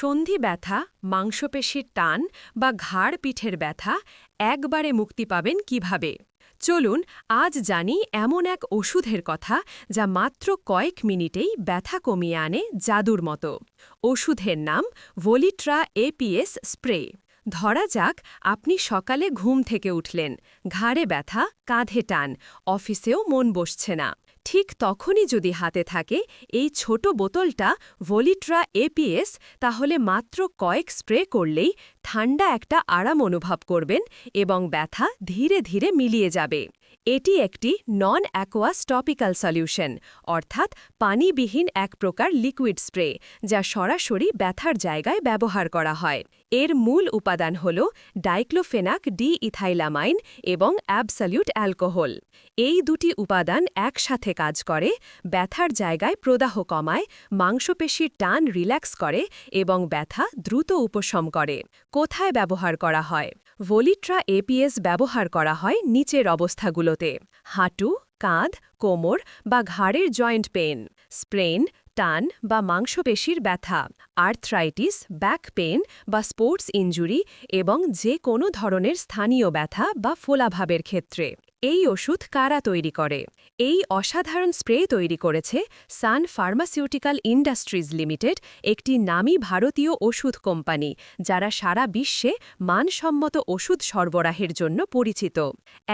সন্ধি ব্যথা, মাংসপেশির টান বা ঘাড় পিঠের ব্যথা একবারে মুক্তি পাবেন কীভাবে? চলুন আজ জানি এমন এক ওষুধের কথা যা মাত্র কয়েক মিনিটেই ব্যথা কমিয়ে আনে জাদুর মতো। ওষুধের নাম ভোলিট্রা এপিএস স্প্রে। ধরা যাক আপনি সকালে ঘুম থেকে উঠলেন, ঘাড়ে ব্যথা, কাঁধে টান, অফিসেও মন বসছে না। ঠিক তখনই যদি হাতে থাকে এই ছোট বোতলটা ভোলিট্রা এপিএস, তাহলে মাত্র কয়েক স্প্রে করলেই ঠান্ডা একটা আরাম অনুভব করবেন এবং ব্যথা ধীরে ধীরে মিলিয়ে যাবে। এটি একটি নন অ্যাকোয়াস টপিক্যাল সলিউশন অর্থাৎ পানিবিহীন এক প্রকার লিকুইড স্প্রে যা সরাসরি ব্যথার জায়গায় ব্যবহার করা হয়। এর মূল উপাদান হল ডাইক্লোফেনাক ডি ইথাইলামাইন এবং অ্যাবসলিউট অ্যালকোহল এই দুটি উপাদান একসাথে কাজ করে, ব্যথার জায়গায় প্রদাহ কমায়, মাংসপেশির টান রিল্যাক্স করে এবং ব্যথা দ্রুত উপশম করে। কোথায় ব্যবহার করা হয়? ভোলিট্রা এপিএস ব্যবহার করা হয় নিচের অবস্থাগুলোতে। হাঁটু, কাঁধ, কোমর বা ঘাড়ের জয়েন্ট পেন স্প্রেন টান বা মাংসপেশির ব্যথা, আর্থ্রাইটিস, ব্যাক পেন বা স্পোর্টস ইঞ্জুরি এবং যে কোনো ধরনের স্থানীয় ব্যথা বা ফোলাভাবের ক্ষেত্রে। এই ওষুধ কারা তৈরি করে? এই অসাধারণ স্প্রে তৈরি করেছে সান ফার্মাসিউটিক্যাল ইন্ডাস্ট্রিজ লিমিটেড, একটি নামী ভারতীয় ওষুধ কোম্পানি, যারা সারা বিশ্বে মানসম্মত ওষুধ সরবরাহের জন্য পরিচিত।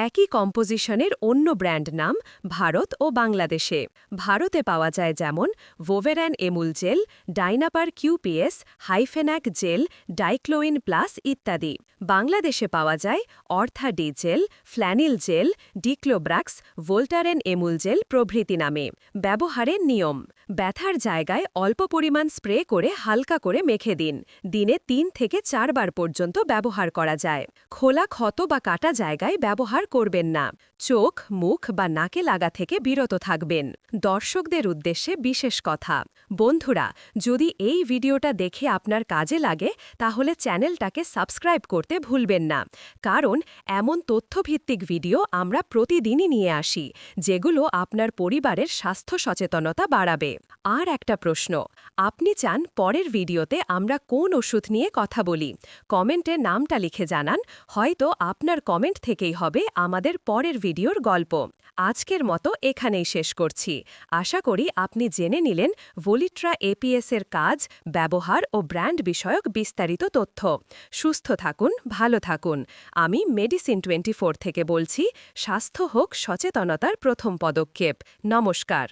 একই কম্পোজিশনের অন্য ব্র্যান্ড নাম ভারত ও বাংলাদেশে। ভারতে পাওয়া যায় যেমন Voveran Emulgel, Dynapar QPS, Hifenac gel, ডাইক্লোইন plus ইত্যাদি। বাংলাদেশে পাওয়া যায় অর্থা D gel, ফ্ল্যানিল gel ডিক্লোব্রাক্স Voltaren Emulgel প্রভৃতি নামে। ব্যবহারের নিয়ম। ব্যথার জায়গায় অল্প পরিমাণ স্প্রে করে হালকা করে মেখে দিন। দিনে তিন থেকে চারবার পর্যন্ত ব্যবহার করা যায়। খোলা ক্ষত বা কাটা জায়গায় ব্যবহার করবেন না। চোখ, মুখ বা নাকে লাগা থেকে বিরত থাকবেন। দর্শকদের উদ্দেশ্যে বিশেষ কথা। বন্ধুরা, যদি এই ভিডিওটা দেখে আপনার কাজে লাগে, তাহলে চ্যানেলটাকে সাবস্ক্রাইব করতে ভুলবেন না। কারণ, এমন তথ্যভিত্তিক ভিডিও আমরা প্রতিদিনই নিয়ে আসি, যেগুলো আপনার পরিবারের স্বাস্থ্য সচেতনতা বাড়াবে। আর একটা প্রশ্ন, আপনি চান পরের ভিডিওতে আমরা কোন ওষুধ নিয়ে কথা বলি? কমেন্টে নামটা লিখে জানান, হয়তো আপনার কমেন্ট থেকেই হবে আমাদের পরের ভিডিওর গল্প। আজকের মতো এখানেই শেষ করছি। আশা করি আপনি জেনে নিলেন ভোলিট্রা এপিএস এর কাজ, ব্যবহার ও ব্র্যান্ড বিষয়ক বিস্তারিত তথ্য। সুস্থ থাকুন, ভালো থাকুন। আমি মেডিসিন টোয়েন্টি থেকে বলছি, স্বাস্থ্য হোক সচেতনতার প্রথম পদক্ষেপ। নমস্কার।